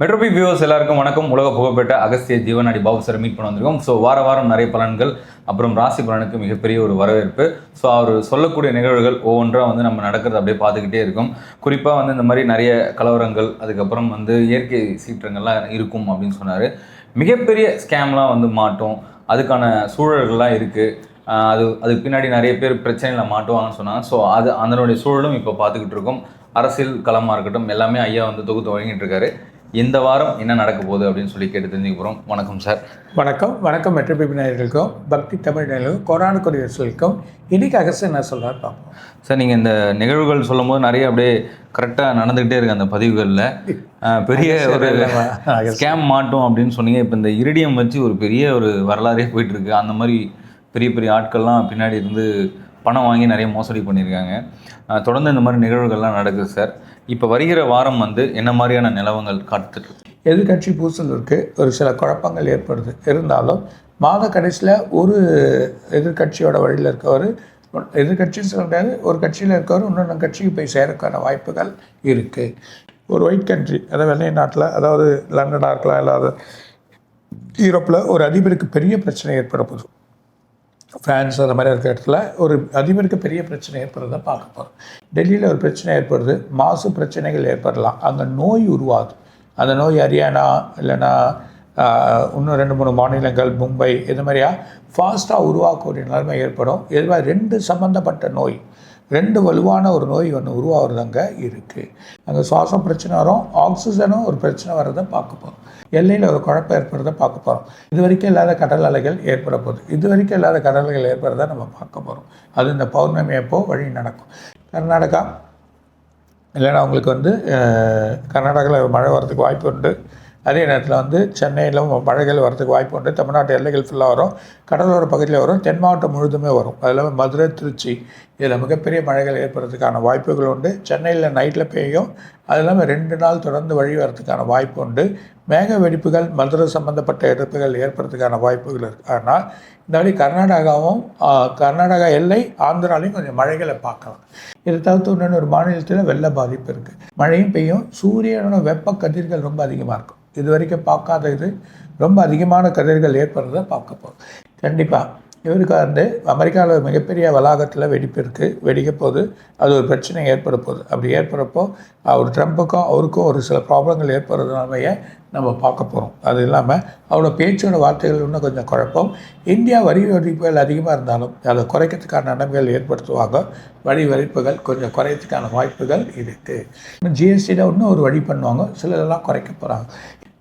மெட்ரோபி viewers எல்லாருக்கும் வணக்கம். உலக புகழ்பெற்ற அகஸ்திய ஜீவனாடி பாபு சார் மீட் பண்ண வந்திருக்கோம். ஸோ வார வாரம் நிறைய பலன்கள் அப்புறம் ராசி பலனுக்கு மிகப்பெரிய ஒரு வரவேற்பு. ஸோ அவர் சொல்லக்கூடிய நிகழ்வுகள் ஒவ்வொன்றாக வந்து நம்ம நடக்கிறத அப்படியே பார்த்துக்கிட்டே இருக்கும். குறிப்பாக வந்து இந்த மாதிரி நிறைய கலவரங்கள் அதுக்கப்புறம் வந்து இயற்கை சீற்றங்கள்லாம் இருக்கும் அப்படின்னு சொன்னார். மிகப்பெரிய ஸ்கேம்லாம் வந்து மாட்டோம். அதுக்கான சூழல்கள்லாம் இருக்குது அது அதுக்கு பின்னாடி நிறைய பேர் பிரச்சனையில் மாட்டுவாங்கன்னு சொன்னாங்க. ஸோ அது அதனுடைய சூழலும் இப்போ பார்த்துக்கிட்டு இருக்கோம். அரசியல் களமாக இருக்கட்டும் எல்லாமே ஐயா வந்து தொகுத்து வழங்கிட்டு இருக்காரு. இந்த வாரம் என்ன நடக்க போகுது அப்படின்னு சொல்லி கேட்டு தெரிஞ்சுக்க போகிறோம் வணக்கம் சார். வணக்கம். வணக்கம் மெட்ரோபிபி நேயர்களுக்கும் பக்தி தமிழ் நேயர்களுக்கும் கொரோனா கொரியர்களுக்கும் இன்னைக்கு அகஸ்ட் என்ன சொல்கிறார் பார்ப்போம். சார் நீங்கள் இந்த நிகழ்வுகள் சொல்லும் போது நிறைய அப்படியே கரெக்டாக நடந்துக்கிட்டே இருக்கு அந்த பதிவுகளில். பெரிய ஒரு ஸ்கேம் மாட்டோம் அப்படின்னு சொன்னீங்க. இப்போ இந்த இரிடியம் வச்சு ஒரு பெரிய ஒரு வரலாறே போயிட்டு இருக்கு. அந்த மாதிரி பெரிய பெரிய ஆட்கள்லாம் பின்னாடி இருந்து பணம் வாங்கி நிறைய மோசடி பண்ணியிருக்காங்க. தொடர்ந்து இந்த மாதிரி நிகழ்வுகள்லாம் நடக்குது சார். இப்போ வருகிற வாரம் வந்து என்ன மாதிரியான நிலவங்கள் காத்துட்டு எதிர்கட்சி பூசல் இருக்குது ஒரு சில குழப்பங்கள் ஏற்படுது. இருந்தாலும் மாத கடைசியில் ஒரு எதிர்கட்சியோட வழியில் இருக்கவர் எதிர்கட்சின்னு சொல்ல முடியாது ஒரு கட்சியில் இருக்கவர் இன்னொன்று கட்சிக்கு போய் சேரக்கான வாய்ப்புகள் இருக்குது ஒரு ஒயிட் கண்ட்ரி அதாவது வெள்ளை நாட்டில் அதாவது லண்டனாக இருக்கலாம் இல்லாத யூரோப்பில் ஒரு அதிபருக்கு பெரிய பிரச்சனை ஏற்பட போகுது. ஃபேன்ஸ் அந்த மாதிரி இருக்கிற இடத்துல ஒரு அதிபருக்கு பெரிய பிரச்சனை ஏற்படுறத பார்க்க போகிறோம் டெல்லியில் ஒரு பிரச்சனை ஏற்படுது. மாசு பிரச்சனைகள் ஏற்படலாம். அங்கே நோய் உருவாகுது. அந்த நோய் ஹரியானா இல்லைன்னா இன்னும் ரெண்டு மூணு மாநிலங்கள் மும்பை இது மாதிரியா ஃபாஸ்ட்டாக உருவாக்கக்கூடிய நிலைமை ஏற்படும். இது மாதிரி ரெண்டு சம்மந்தப்பட்ட நோய். ரெண்டு வலுவான ஒரு நோய் ஒன்று உருவாகிறது அங்கே இருக்குது அங்கே சுவாசம் பிரச்சனை வரும் ஆக்சிஜனும் ஒரு பிரச்சனை வர்றதை பார்க்க போகிறோம் எல்லையில் ஒரு குழப்பம் ஏற்படுறதை பார்க்க போகிறோம் இது வரைக்கும் இல்லாத கடல் அலைகள் ஏற்பட போகுது. இது வரைக்கும் இல்லாத கடல் அலைகள் ஏற்படுறதை நம்ம பார்க்க போகிறோம் அது இந்த பௌர்ணமி அப்போ வழி நடக்கும். கர்நாடகா இல்லைன்னா அவங்களுக்கு வந்து கர்நாடகாவில் மழை வரதுக்கு வாய்ப்பு உண்டு. அதே நேரத்தில் வந்து சென்னையில் மழைகள் வரதுக்கு வாய்ப்பு உண்டு. தமிழ்நாட்டு எல்லைகள் ஃபுல்லாக வரும். கடலோர பகுதியில் வரும். தென் மாவட்டம் முழுதுமே வரும். அது இல்லாமல் மதுரை திருச்சி இதில் மிகப்பெரிய மழைகள் ஏற்படுறதுக்கான வாய்ப்புகள் உண்டு. சென்னையில் நைட்டில் பெய்யும். அது இல்லாமல் ரெண்டு நாள் தொடர்ந்து வழி வரதுக்கான வாய்ப்பு உண்டு. மேக வெடிப்புகள் மதுரை சம்பந்தப்பட்ட இறப்புகள் ஏற்படுறதுக்கான வாய்ப்புகள் இருக்குது ஆனால் இந்த வழி கர்நாடகாவும் கர்நாடகா எல்லை ஆந்திராலையும் கொஞ்சம் மழைகளை பார்க்கலாம். இதை தவிர்த்து இன்னொன்று ஒரு மாநிலத்தில் வெள்ள பாதிப்பு இருக்குது மழையும் பெய்யும். சூரியனோட வெப்ப கதிர்கள் ரொம்ப அதிகமாக இருக்கும். இது வரைக்கும் பார்க்காத இது ரொம்ப அதிகமான கதிர்கள் ஏற்படுறத பார்க்க போகிறோம் கண்டிப்பாக இவருக்கு வந்து அமெரிக்காவில் மிகப்பெரிய வளாகத்தில் வெடிப்பு இருக்குது வெடிக்க போது அது ஒரு பிரச்சனை ஏற்பட போகுது. அப்படி ஏற்படுறப்போ அவர் ட்ரம்ப்புக்கும் அவருக்கும் ஒரு சில ப்ராப்ளங்கள் ஏற்படுறதுனாலயே நம்ம பார்க்க போகிறோம் அது இல்லாமல் அவரோட பேச்சோட வார்த்தைகள் இன்னும் கொஞ்சம் குழப்பம். இந்தியா வரி வரிப்புகள் அதிகமாக இருந்தாலும் அதை குறைக்கிறதுக்கான நன்மைகள் ஏற்படுத்துவாங்க. வரி வரிப்புகள் கொஞ்சம் குறையறதுக்கான வாய்ப்புகள் இருக்குது ஜிஎஸ்டியில் இன்னும் ஒரு வழி பண்ணுவாங்க. சிலதெல்லாம் குறைக்க போகிறாங்க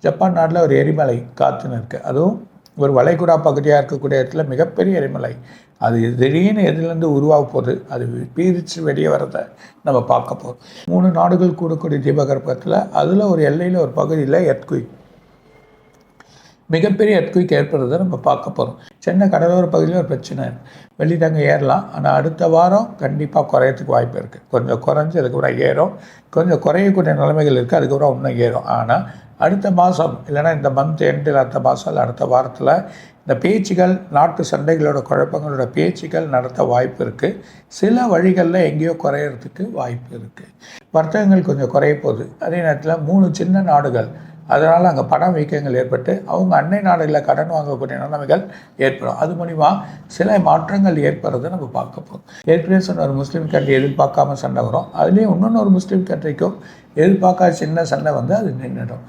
ஜப்பான் நாட்டில் ஒரு எரிமலை காற்றுன்னு இருக்குது அதுவும் ஒரு வளைகுடா பகுதியாக இருக்கக்கூடிய இடத்துல மிகப்பெரிய எரிமலை. அது திடீர்னு எதுலேருந்து உருவாக போகுது. அது பீரிச்சு வெளியே வரதை நம்ம பார்க்க போகிறோம் மூணு நாடுகள் கூடக்கூடிய தீபகற்பத்தில் அதில் ஒரு எல்லையில் ஒரு பகுதியில் எர்த்குயிக் மிகப்பெரிய எர்த்குவிக் ஏற்படுறதை நம்ம பார்க்க போகிறோம் சென்னை கடலோர பகுதியில் ஒரு பிரச்சனை வெளியிட்டாங்க ஏறலாம். ஆனால் அடுத்த வாரம் கண்டிப்பாக குறையறதுக்கு வாய்ப்பு இருக்குது கொஞ்சம் குறைஞ்சி அதுக்கப்புறம் ஏறும். கொஞ்சம் குறையக்கூடிய நிலைமைகள் இருக்குது அதுக்கப்புறம் இன்னும் ஏறும். ஆனால் அடுத்த மாதம் இல்லைன்னா இந்த மந்த் எண்டில் அடுத்த மாதம் இல்லை அடுத்த வாரத்தில் இந்த பேச்சுகள் நாட்டு சண்டைகளோட குழப்பங்களோட பேச்சுகள் நடத்த வாய்ப்பு இருக்குது சில வழிகளில் எங்கேயோ குறையிறதுக்கு வாய்ப்பு இருக்குது வர்த்தகங்கள் கொஞ்சம் குறைய போகுது. அதே நேரத்தில் மூணு சின்ன நாடுகள் அதனால் அங்கே பண வீக்கங்கள் ஏற்பட்டு அவங்க அன்னை நாடுகளில் கடன் வாங்கக்கூடிய நிலைமைகள் ஏற்படும். அது மூலிமா சில மாற்றங்கள் ஏற்படுறதை நம்ம பார்க்க போகிறோம் ஏற்கனவே சொன்ன ஒரு முஸ்லீம் கண்ட்ரி எதிர்பார்க்காம சண்டை வரும். அதுலேயும் இன்னொன்று ஒரு முஸ்லீம் கண்ட்ரிக்கும் எதிர்பார்க்காத சின்ன சண்டை வந்து அது நின்றுடும்.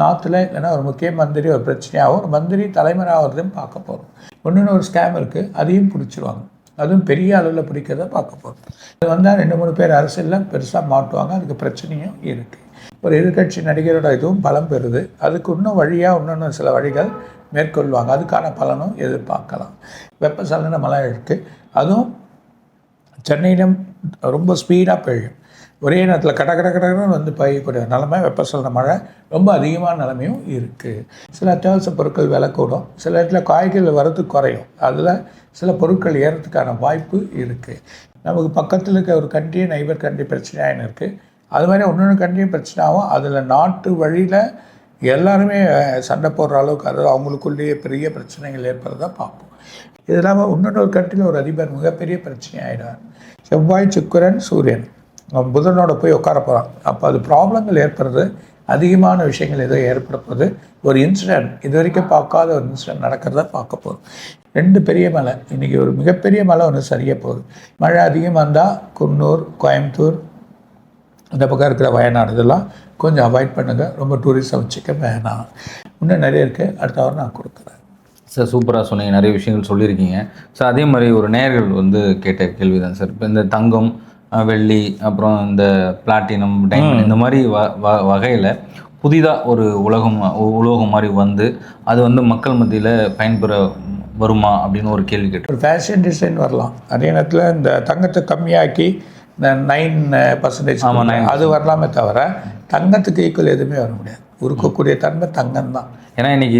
நார்த்தில் இல்லைன்னா ஒரு முக்கிய மந்திரி ஒரு பிரச்சனையாகவும் ஒரு மந்திரி தலைமறையாகிறதையும் பார்க்க போகிறோம் ஒன்று ஒரு ஸ்கேம் இருக்குது அதையும் பிடிச்சிருவாங்க. அதுவும் பெரிய அளவில் பிடிக்கிறத பார்க்க போகிறோம் இது வந்தால் ரெண்டு மூணு பேர் அரசியலில் பெருசாக மாட்டுவாங்க. அதுக்கு பிரச்சனையும் இருக்குது ஒரு எதிர்க்கட்சி நடிகரோட இதுவும் பலம் பெறுது. அதுக்கு இன்னும் வழியாக இன்னொன்று சில வழிகள் மேற்கொள்வாங்க. அதுக்கான பலனும் எதிர்பார்க்கலாம். வெப்பசலன மழை இருக்குது அதுவும் சென்னையிடம் ரொம்ப ஸ்பீடாக பெய்யும். ஒரே நேரத்தில் கட கட கடன்னு வந்து பெய்யக்கூடிய நிலமை வெப்பசலன மழை ரொம்ப அதிகமான நிலைமையும் இருக்குது சில அத்தியாவசிய பொருட்கள் விலை கூடும். சில இடத்துல காய்கறிகள் வரது குறையும். அதில் சில பொருட்கள் ஏறத்துக்கான வாய்ப்பு இருக்குது நமக்கு பக்கத்தில் இருக்க ஒரு கண்ட்ரி நைபர் கண்ட்ரி பிரச்சனையாயின்னு இருக்குது அது மாதிரி இன்னொன்று கண்ட்ரியும் பிரச்சனையாகும். அதில் நாட்டு வழியில் எல்லாருமே சண்டை போடுற அளவுக்கு அதாவது அவங்களுக்குள்ளேயே பெரிய பிரச்சனைகள் ஏற்படுறத பார்ப்போம். இது இல்லாமல் இன்னொரு கண்ட்ரியில் ஒரு அதிபர் மிகப்பெரிய பிரச்சனை ஆகிடுவார் செவ்வாய் சுக்கரன் சூரியன். புதனோட போய் உட்கார போகிறான் அப்போ அது ப்ராப்ளங்கள் ஏற்படுறது அதிகமான விஷயங்கள் ஏதோ ஏற்பட போகுது ஒரு இன்சிடென்ட் இது வரைக்கும் பார்க்காத ஒரு இன்சிடென்ட் நடக்கிறத பார்க்க போகுது ரெண்டு பெரிய மலை. இன்றைக்கி ஒரு மிகப்பெரிய மலை ஒன்று சரியாக போகுது. மழை அதிகமாக இருந்தால் குன்னூர் கோயம்புத்தூர் இந்த பக்கம் இருக்கிற வயநாடு இதெல்லாம் கொஞ்சம் அவாய்ட் பண்ணுங்கள் ரொம்ப டூரிஸ்டம் வச்சுக்க வேணாம். இன்னும் நிறைய இருக்குது அடுத்த வாரம் நான் கொடுக்குறேன். சார் சூப்பராக சொன்னீங்க. நிறைய விஷயங்கள் சொல்லியிருக்கீங்க. சார் அதே மாதிரி ஒரு நேயர்கள் வந்து கேட்ட கேள்வி தான் சார். இப்போ இந்த தங்கம் வெள்ளி அப்புறம் இந்த பிளாட்டினம் டைமண்ட் இந்த மாதிரி வ வ வகையில் புதிதாக ஒரு உலகம் உலோகம் மாதிரி வந்து அது வந்து மக்கள் மத்தியில் பயன்பெற வருமா அப்படின்னு ஒரு கேள்வி கேட்டோம் ஒரு ஃபேஷன் டிசைன் வரலாம். அதே நேரத்தில் இந்த தங்கத்தை கம்மியாக்கி நைன் பர்சன்டேஜ் அது வரலாமே தவிர தங்கத்துக்கு ஈக்குவல் எதுவுமே வர முடியாது. உருக்கக்கூடிய தன்மை தங்கம் தான் ஏன்னா இன்னைக்கு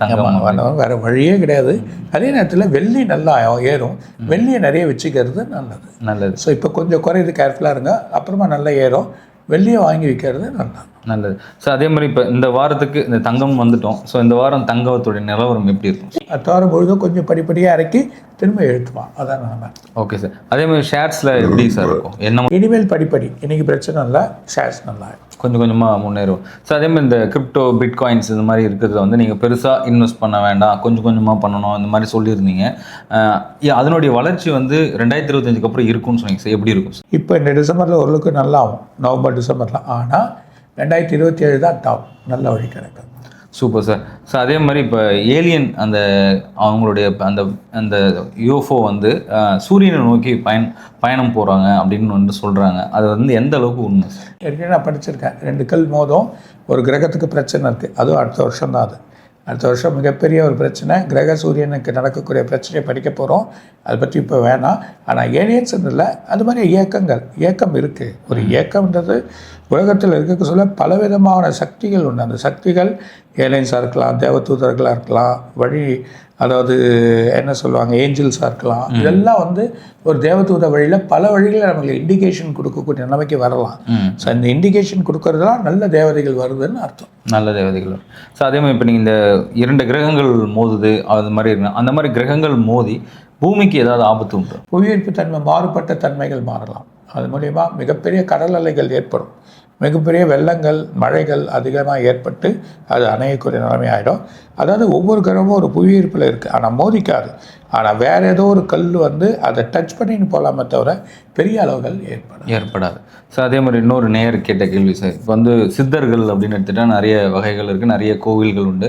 தங்கம் வேற வழியே கிடையாது. அதே நேரத்தில் வெள்ளி நல்லா ஏறும். வெள்ளியை நிறைய வச்சுக்கிறது நல்லது. நல்லது. ஸோ இப்போ கொஞ்சம் குறையுது கேர்ஃபுல்லாக இருங்க. அப்புறமா நல்லா ஏறும். வெள்ளியை வாங்கி விற்கிறது நல்லது. நல்லது. ஸோ அதே மாதிரி இப்போ இந்த வாரத்துக்கு இந்த தங்கம் வந்துட்டோம். ஸோ இந்த வாரம் தங்கத்துடைய நிலவரம் எப்படி இருக்கும்? அடுத்த வாரம் முழுதும் கொஞ்சம் படிப்படியாக இறக்கி திரும்ப எழுத்துவான் அதான் நம்ம. ஓகே சார் அதே மாதிரி ஷேர்ஸில் எப்படி சார் இருக்கும்? என்ன இனிமேல் படிப்படி. இன்னைக்கு பிரச்சனை இல்லை. ஷேர்ஸ் நல்லா இருக்கும். கொஞ்சம் கொஞ்சமாக முன்னேறும். ஸோ அதே மாதிரி இந்த கிரிப்டோ பிட்காயின்ஸ் இந்த மாதிரி இருக்கிறத வந்து நீங்கள் பெருசாக இன்வெஸ்ட் பண்ண வேண்டாம். கொஞ்சம் கொஞ்சமாக பண்ணணும். இந்த மாதிரி சொல்லியிருந்தீங்க. அதனுடைய வளர்ச்சி வந்து ரெண்டாயிரத்தி இருபத்தஞ்சுக்கு அப்புறம் இருக்கும்னு சொன்னீங்க சார். எப்படி இருக்கும் சார்? இப்போ இந்த டிசம்பரில் ஓரளவுக்கு நல்லா ஆகும் நவம்பர் டிசம்பரில். ஆனால் ரெண்டாயிரத்தி இருபத்தி ஏழு தான் டாப் நல்ல வழி கிடைக்கும் சூப்பர் சார் ஸோ அதே மாதிரி இப்போ ஏலியன் அந்த அவங்களுடைய அந்த அந்த யூஎஃப்ஓ வந்து சூரியனை நோக்கி பயன் பயணம் போகிறாங்க அப்படின்னு வந்து சொல்கிறாங்க அது வந்து எந்த அளவுக்கு உண்மை சார் ஏற்கனவே நான் படிச்சிருக்கேன். ரெண்டு கல் மோதும் ஒரு கிரகத்துக்கு பிரச்சனை இருக்குது அதுவும் அடுத்த வருஷம் தான் அது. அடுத்த வருஷம் மிகப்பெரிய ஒரு பிரச்சனை. கிரக சூரியனுக்கு நடக்கக்கூடிய பிரச்சனையை படிக்க போகிறோம் அதை பற்றி இப்போ வேணாம். ஆனால் ஏலியன்ஸ் இல்லை அது மாதிரி இயக்கங்கள் இயக்கம் இருக்குது ஒரு இயக்கம்ன்றது உலகத்தில் இருக்க சொல்ல பலவிதமான சக்திகள் உண்டு. அந்த சக்திகள் ஏலியன்ஸாக இருக்கலாம் தேவதூதர்களாக இருக்கலாம் வழி அதாவது என்ன சொல்லுவாங்க ஏஞ்சல்ஸாக இருக்கலாம். இதெல்லாம் வந்து ஒரு தேவதூத வழியில் பல வழிகளில் நமக்கு இண்டிகேஷன் கொடுக்கக்கூடிய நிலைமைக்கு வரலாம். ஸோ இந்த இண்டிகேஷன் கொடுக்கறதுலாம் நல்ல தேவதைகள் வருதுன்னு அர்த்தம். நல்ல தேவதைகள் ஸோ அதே மாதிரி இப்போ நீங்கள் இந்த இரண்டு கிரகங்கள் மோதுது அது மாதிரி இருக்கு. அந்த மாதிரி கிரகங்கள் மோதி பூமிக்கு ஏதாவது ஆபத்து உண்டு? புவியீர்ப்பு தன்மை மாறுபட்ட தன்மைகள் மாறலாம். அது மூலயமா மிகப்பெரிய கடல் அலைகள் ஏற்படும். மிகப்பெரிய வெள்ளங்கள் மழைகள் அதிகமாக ஏற்பட்டு அது அணையக்கூடிய நிலைமை ஆகிடும் அதாவது ஒவ்வொரு கிரகமும் ஒரு புவியீர்ப்பில் இருக்குது ஆனால் மோதிக்காது. ஆனால் வேற ஏதோ ஒரு கல் வந்து அதை டச் பண்ணின்னு போகலாமே தவிர பெரிய அளவுகள் ஏற்படும் ஏற்படாது. ஸோ அதே மாதிரி இன்னொரு நேயர் கேட்ட கேள்வி சார் இப்போ வந்து சித்தர்கள் அப்படின்னு எடுத்துகிட்டா நிறைய வகைகள் இருக்குது நிறைய கோவில்கள் உண்டு.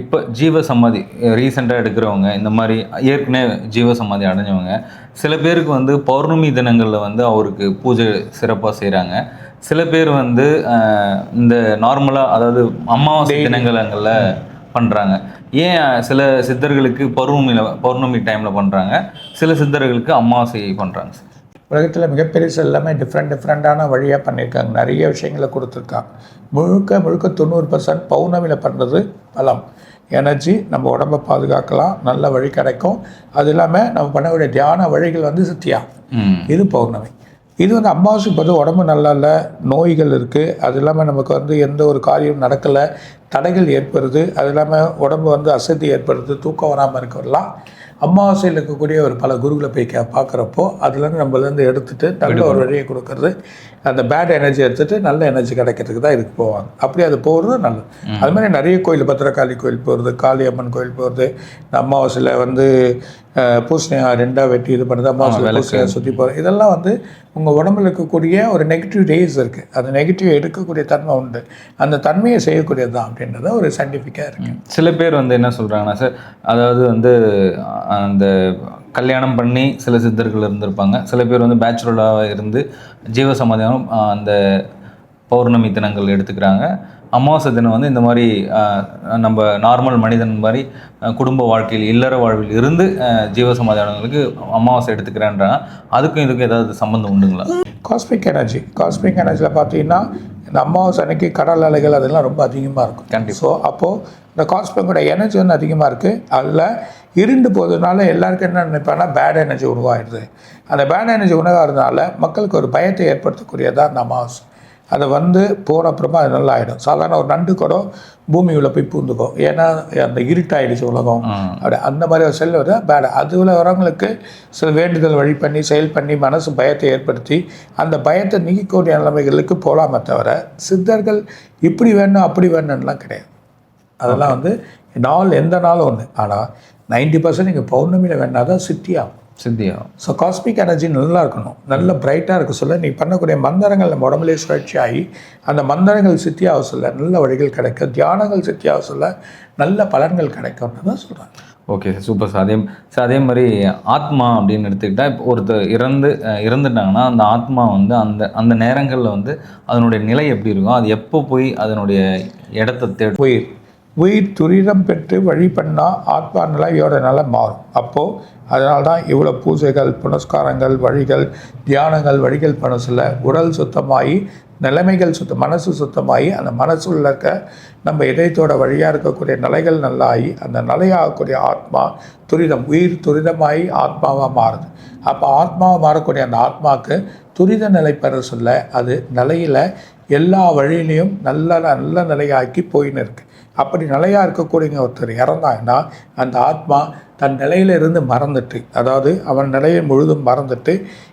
இப்போ ஜீவ சமாதி ரீசெண்டாக எடுக்கிறவங்க இந்த மாதிரி ஏற்கனவே ஜீவ சமாதி அடைஞ்சவங்க சில பேருக்கு வந்து பௌர்ணமி தினங்களில் வந்து அவருக்கு பூஜை சிறப்பாக செய்கிறாங்க சில பேர் வந்து இந்த நார்மலாக அதாவது அமாவாசை தினங்களங்களில் பண்ணுறாங்க ஏன் சில சித்தர்களுக்கு பௌர்ணமியில் பௌர்ணமி டைமில் பண்ணுறாங்க சில சித்தர்களுக்கு அமாவாசை பண்ணுறாங்க உலகத்தில் மிகப்பெரிய எல்லாமே டிஃப்ரெண்ட் டிஃப்ரெண்ட்டான வழியாக பண்ணியிருக்காங்க நிறைய விஷயங்களை கொடுத்துருக்காங்க. முழுக்க முழுக்க தொண்ணூறு பர்சன்ட் பௌர்ணமியில் பண்ணுறது பலம். எனர்ஜி நம்ம உடம்பை பாதுகாக்கலாம். நல்ல வழி கிடைக்கும். அது இல்லாமல் நம்ம பண்ணக்கூடிய தியான வழிகள் வந்து சத்தியா? இது பௌர்ணமி. இது வந்து அமாவாசைக்கு பார்த்து உடம்பு நல்லா இல்லை நோய்கள் இருக்குது அது இல்லாமல் நமக்கு வந்து எந்த ஒரு காரியம் நடக்கலை தடைகள் ஏற்படுது. அது இல்லாமல் உடம்பு வந்து அசதி ஏற்படுது தூக்கம் வராமல் இருக்கலாம். அமாவாசையில் இருக்கக்கூடிய ஒரு பல குருகளை போய் கே பார்க்குறப்போ அதுலேருந்து நம்மளேருந்து எடுத்துட்டு நல்ல ஒரு வழியை கொடுக்கறது அந்த பேட் எனர்ஜி எடுத்துட்டு நல்ல எனர்ஜி கிடைக்கிறதுக்கு தான் இதுக்கு போவாங்க. அப்படி அது போகிறது நல்லது. அது மாதிரி நிறைய கோயில் பத்திரகாளி கோயில் போகிறது காளியம்மன் கோயில் போகிறது இந்த அமாவாசையில் வந்து பூசணியா ரெண்டாக வெட்டி இது பண்ணுறது அமாவாசையில் பூசணியை சுற்றி போகிறது இதெல்லாம் வந்து உங்கள் உடம்புல இருக்கக்கூடிய ஒரு நெகட்டிவ் ரேஸ் இருக்குது அந்த நெகட்டிவ் எடுக்கக்கூடிய தன்மை உண்டு. அந்த தன்மையை செய்யக்கூடியது தான் அப்படின்றத ஒரு சயின்டிஃபிக்காக இருக்குது சில பேர் வந்து என்ன சொல்கிறாங்கன்னா சார் அதாவது வந்து அந்த கல்யாணம் பண்ணி சில சித்தர்கள் இருந்திருப்பாங்க. சில பேர் வந்து பேச்சுலராக இருந்து ஜீவசமாதியம் அஹ், அந்த பௌர்ணமி தினங்கள் எடுத்துக்கிறாங்க. அமாவாசை தினம் வந்து இந்த மாதிரி நம்ம நார்மல் மனிதன் மாதிரி குடும்ப வாழ்க்கையில் இல்லற வாழ்வில் இருந்து அஹ், ஜீவசமாதியானவங்களுக்கு அமாவாசை எடுத்துக்கிறேன்றாங்க அதுக்கும் இதுக்கும் ஏதாவது சம்மந்தம் உண்டுங்களா? காஸ்மிக் எனர்ஜி காஸ்மிக் எனர்ஜியில் பார்த்தீங்கன்னா இந்த அமாவாசை அன்னைக்கு கடல் அலைகள் அதெல்லாம் ரொம்ப அதிகமாக இருக்கும். கண்டிப்பா. ஸோ அப்போது இந்த காஸ்மிக்கோட எனர்ஜி வந்து அதிகமாக இருக்குது அதில் இருண்டு போகிறதுனால எல்லாருக்கும் என்ன நினைப்பாங்கன்னா பேட் எனர்ஜி உருவாகிடுது அந்த பேட் எனர்ஜி உருவாகிறதுனால மக்களுக்கு ஒரு பயத்தை ஏற்படுத்தக்கூடியதாக அந்த அமாவாசை. அதை வந்து போன அப்புறமா அது நல்லா ஆகிடும் சாதாரண ஒரு நண்டு கூட பூமி உள்ள போய் பூந்துக்கும். ஏன்னா அந்த இருட்டாயிடுச்சு உலகம். அப்படி அந்த மாதிரி ஒரு செல் வருது? பேட் அதுல வரவங்களுக்கு சில வேண்டுதல் வழி பண்ணி செயல் பண்ணி மனசு பயத்தை ஏற்படுத்தி அந்த பயத்தை நீக்கக்கூடிய நிலைமைகளுக்கு போகலாமே தவிர சித்தர்கள் இப்படி வேணும் அப்படி வேணும்லாம் கிடையாது. அதெல்லாம் வந்து நாள் எந்த நாளும் ஒன்று ஆனால் நைன்டி பர்சன்ட் நீங்கள் பௌர்ணமியில் வேணால் தான் சித்தி ஆகும் சித்தியா ஸோ காஸ்மிக் எனர்ஜி நல்லா இருக்கணும். நல்ல பிரைட்டாக இருக்க சொல்ல நீ பண்ணக்கூடிய மந்திரங்கள் நம்ம உடம்புலேயே சுழற்சி ஆகி அந்த மந்திரங்கள் சித்தியாக சொல்ல நல்ல வழிகள் கிடைக்க தியானங்கள் சித்தியாக சொல்ல நல்ல பலன்கள் கிடைக்கும்னு தான் சொல்கிறாங்க ஓகே சார் சூப்பர் சார். அதே சார் அதே மாதிரி ஆத்மா அப்படின்னு எடுத்துக்கிட்டால் இப்போ ஒருத்தர் இறந்து இறந்துட்டாங்கன்னா அந்த ஆத்மா வந்து அந்த அந்த நேரங்களில் வந்து அதனுடைய நிலை எப்படி இருக்கும்? அது எப்போ போய் அதனுடைய இடத்த தேடும் உயிர் உயிர் துரிதம் பெற்று வழி பண்ணால் ஆத்மா நிலையோட நிலை மாறும். அப்போது அதனால தான் இவ்வளோ பூஜைகள் புனஸ்காரங்கள் வழிகள் தியானங்கள் வழிகள் பண்ண சொல்ல உடல் சுத்தமாகி நிலைமைகள் சுத்தம் மனசு சுத்தமாகி அந்த மனசுள்ள இருக்க நம்ம இதயத்தோட வழியாக இருக்கக்கூடிய நிலைகள் நல்லாகி அந்த நிலையாகக்கூடிய ஆத்மா துரிதம் உயிர் துரிதமாகி ஆத்மாவாக மாறுது. அப்போ ஆத்மாவாக மாறக்கூடிய அந்த ஆத்மாவுக்கு துரித நிலை பெற சொல்ல அது நிலையில் எல்லா வழியிலையும் நல்ல நல்ல நிலையாக்கி போயின்னு இருக்கு. அப்படி நிலையாக இருக்கக்கூடிய ஒருத்தர் இறந்தாங்கன்னா அந்த ஆத்மா தன் நிலையில இருந்து மறந்துட்டு அதாவது அவன் நிலையை முழுதும் மறந்துட்டு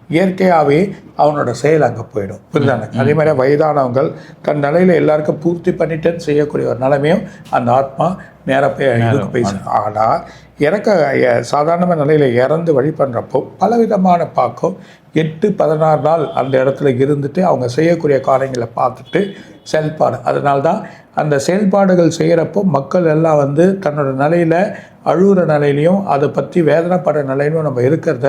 இயற்கையாகவே அவனோட செயல் அங்கே போயிடும். புரியுதானே அதே மாதிரி வயதானவங்கள் தன் நிலையில எல்லாருக்கும் பூர்த்தி பண்ணிட்டேன்னு செய்யக்கூடிய ஒரு நிலைமையும் அந்த ஆத்மா நேராக போய் இதுக்கு போய். ஆனால் இறக்க எ- சாதாரண நிலையில் இறந்து வழி பண்ணுறப்போ பலவிதமான பாக்கம் எட்டு பதினாறு நாள் அந்த இடத்துல இருந்துட்டு அவங்க செய்யக்கூடிய காரியங்களை பார்த்துட்டு செயல்பாடு. அதனால தான் அந்த செயல்பாடுகள் செய்கிறப்போ மக்கள் எல்லாம் வந்து தன்னோட நிலையில் அழுகிற நிலையிலையும் அதை பற்றி வேதனைப்படுற நிலையிலும் நம்ம இருக்கிறத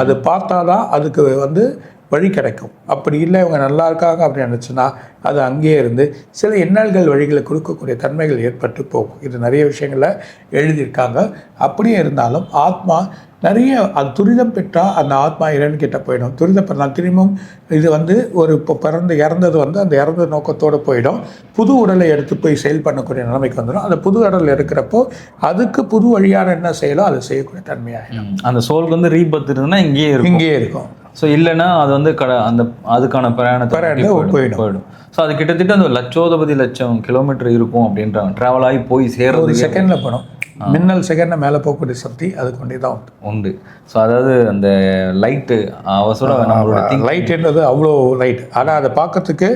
அது பார்த்தா தான் அதுக்கு வந்து வழி கிடைக்கும். அப்படி இல்லை இவங்க நல்லா இருக்காங்க அப்படின்னு நினச்சுன்னா அது அங்கேயே இருந்து சில எண்ணல்கள் வழிகளை கொடுக்கக்கூடிய தன்மைகள் ஏற்பட்டு போகும். இது நிறைய விஷயங்களை எழுதியிருக்காங்க. அப்படியே இருந்தாலும் ஆத்மா நிறைய அது துரிதம் பெற்றால் அந்த ஆத்மா இறைவன் கிட்ட போயிடும். துரிதம் பெற்றால் திரும்பவும் இது வந்து ஒரு இப்போ பிறந்து இறந்தது வந்து அந்த இறந்த நோக்கத்தோடு போயிடும். புது உடலை எடுத்து போய் செயல் பண்ணக்கூடிய நிலைமைக்கு வந்துடும் அந்த புது உடல் இருக்கிறப்போ அதுக்கு புது வழியான என்ன செய்யலோ அதை செய்யக்கூடிய தன்மையாகிடும் அந்த சோலுக்கு வந்து ரீபத் இருந்ததுன்னா இங்கேயே இருக்கும். இங்கேயே இருக்கும். ஸோ இல்லைன்னா அது வந்து கட அந்த அதுக்கான பிரயாணத்தை போயிடும். போயிடும். ஸோ அது கிட்டத்தட்ட அந்த லட்சோதபதி லட்சம் கிலோமீட்டர் இருக்கும் அப்படின்றாங்க. ட்ராவல் ஆகி போய் ஒரு சேர்றது செகண்டில் போடும் மின்னல் செகண்டில் மேலே போகக்கூடிய சக்தி அதுக்கு கொண்டே தான் உண்டு உண்டு ஸோ அதாவது அந்த லைட்டு அவசர நம்மளோட லைட்ன்றது அவ்வளோ லைட் ஆனால் அதை பார்க்கறதுக்கு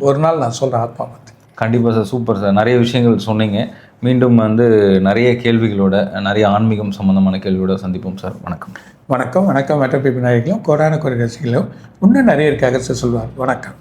ஒரு நாள் நான் சொல்கிறேன் ஆத்மா பற்றி கண்டிப்பாக சார் சூப்பர் சார் நிறைய விஷயங்கள் சொன்னீங்க மீண்டும் வந்து நிறைய கேள்விகளோட நிறைய ஆன்மீகம் சம்பந்தமான கேள்வியோட சந்திப்போம் சார் வணக்கம் வணக்கம் வணக்கம் மற்ற பிபி நாயகிலும் கோடான குறை ரசிகளும் இன்னும் நிறைய இருக்காக சொல்வார் வணக்கம்